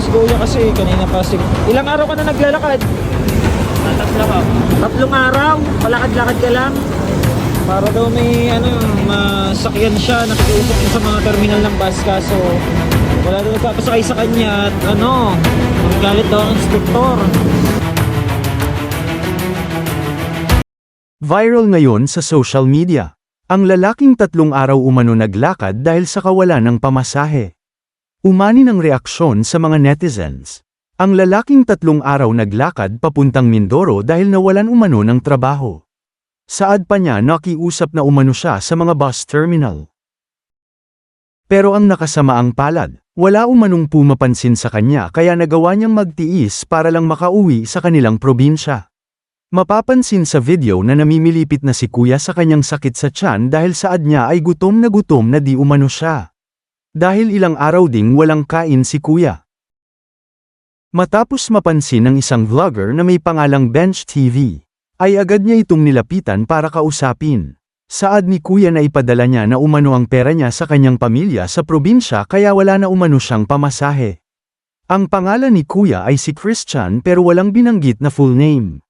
si Kuya kasi kanina pa si... Ilang araw ka na naglalakad? Tatlo ko. Tatlong araw? Palakad-lakad ka lang? Para daw may ano, masakyan siya, nakikiusap niya sa mga terminal ng bus kaso wala daw nagpapasakay sa kanya at ano, galit daw ang instruktor. Viral ngayon sa social media. Ang lalaking tatlong araw umano naglakad dahil sa kawalan ng pamasahe. Umani ng reaksyon sa mga netizens. Ang lalaking tatlong araw naglakad papuntang Mindoro dahil nawalan umano ng trabaho. Saad pa niya nakiusap na umano siya sa mga bus terminal. Pero ang nakasamaang palad, wala umanong pumapansin sa kanya kaya nagawa niyang magtiis para lang makauwi sa kanilang probinsya. Mapapansin sa video na namimilipit na si kuya sa kanyang sakit sa tiyan dahil saad niya ay gutom na gutom na di umano siya. Dahil ilang araw ding walang kain si kuya. Matapos mapansin ng isang vlogger na may pangalang Bench TV, ay agad niya itong nilapitan para kausapin. Saad ni kuya na ipadala niya na umano ang pera niya sa kanyang pamilya sa probinsya kaya wala na umano siyang pamasahe. Ang pangalan ni kuya ay si Christian pero walang binanggit na full name.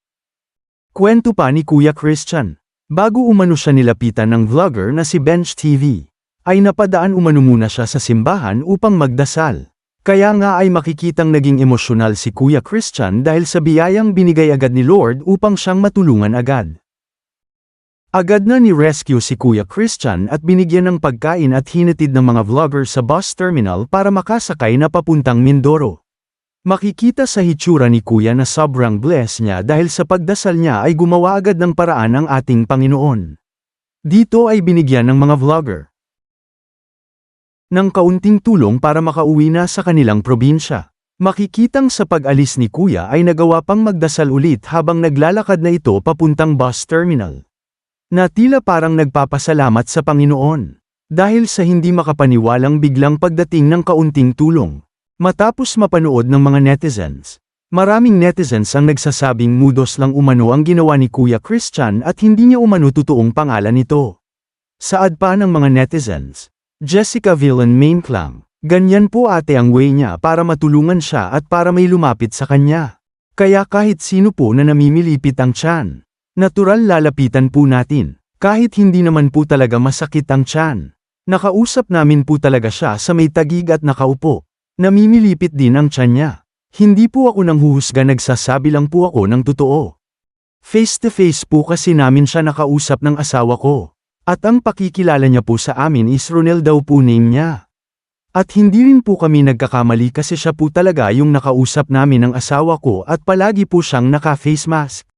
Kwento pa ni Kuya Christian. Bago umano siya nilapitan ng vlogger na si Bench TV, ay napadaan umano muna siya sa simbahan upang magdasal. Kaya nga ay makikitang naging emosyonal si Kuya Christian dahil sa biyayang binigay agad ni Lord upang siyang matulungan agad. Agad na ni-rescue si Kuya Christian at binigyan ng pagkain at hinatid ng mga vlogger sa bus terminal para makasakay na papuntang Mindoro. Makikita sa hitsura ni Kuya na sobrang blessed niya dahil sa pagdasal niya ay gumawa agad ng paraan ang ating Panginoon. Dito ay binigyan ng mga vlogger ng kaunting tulong para makauwi na sa kanilang probinsya. Makikitang sa pag-alis ni Kuya ay nagawa pang magdasal ulit habang naglalakad na ito papuntang bus terminal. Na tila parang nagpapasalamat sa Panginoon. Dahil sa hindi makapaniwalang biglang pagdating ng kaunting tulong. Matapos mapanood ng mga netizens, maraming netizens ang nagsasabing mudos lang umano ang ginawa ni Kuya Christian at hindi niya umano totoong pangalan nito. Saad pa ng mga netizens, Jessica Villan Mainclang, ganyan po ate ang way niya para matulungan siya at para may lumapit sa kanya. Kaya kahit sino po na namimilipit ang tiyan, natural lalapitan po natin, kahit hindi naman po talaga masakit ang tiyan. Nakausap namin po talaga siya sa may tagig at nakaupo. Namimilipit din ang tiyan niya. Hindi po ako nang huhusga nagsasabi lang po ako ng totoo. Face to face po kasi namin siya nakausap ng asawa ko. At ang pakikilala niya po sa amin is Ronel daw po name niya. At hindi rin po kami nagkakamali kasi siya po talaga yung nakausap namin ng asawa ko at palagi po siyang naka-face mask.